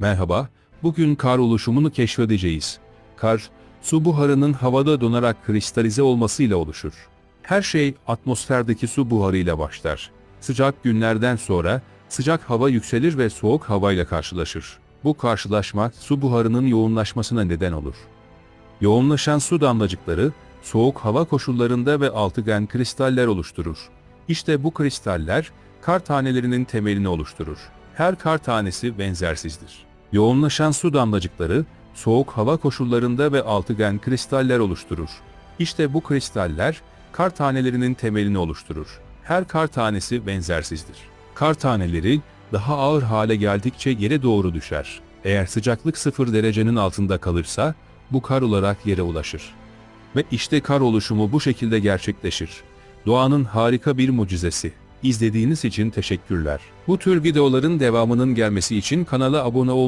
Merhaba, bugün kar oluşumunu keşfedeceğiz. Kar, su buharının havada donarak kristalize olmasıyla oluşur. Her şey atmosferdeki su buharıyla başlar. Sıcak günlerden sonra sıcak hava yükselir ve soğuk havayla karşılaşır. Bu karşılaşma su buharının yoğunlaşmasına neden olur. Yoğunlaşan su damlacıkları soğuk hava koşullarında ve altıgen kristaller oluşturur. İşte bu kristaller kar tanelerinin temelini oluşturur. Her kar tanesi benzersizdir. Yoğunlaşan su damlacıkları soğuk hava koşullarında ve altıgen kristaller oluşturur. İşte bu kristaller kar tanelerinin temelini oluşturur. Her kar tanesi benzersizdir. Kar taneleri daha ağır hale geldikçe yere doğru düşer. Eğer sıcaklık sıfır derecenin altında kalırsa bu kar olarak yere ulaşır. Ve işte kar oluşumu bu şekilde gerçekleşir. Doğanın harika bir mucizesi. İzlediğiniz için teşekkürler. Bu tür videoların devamının gelmesi için kanala abone olmayı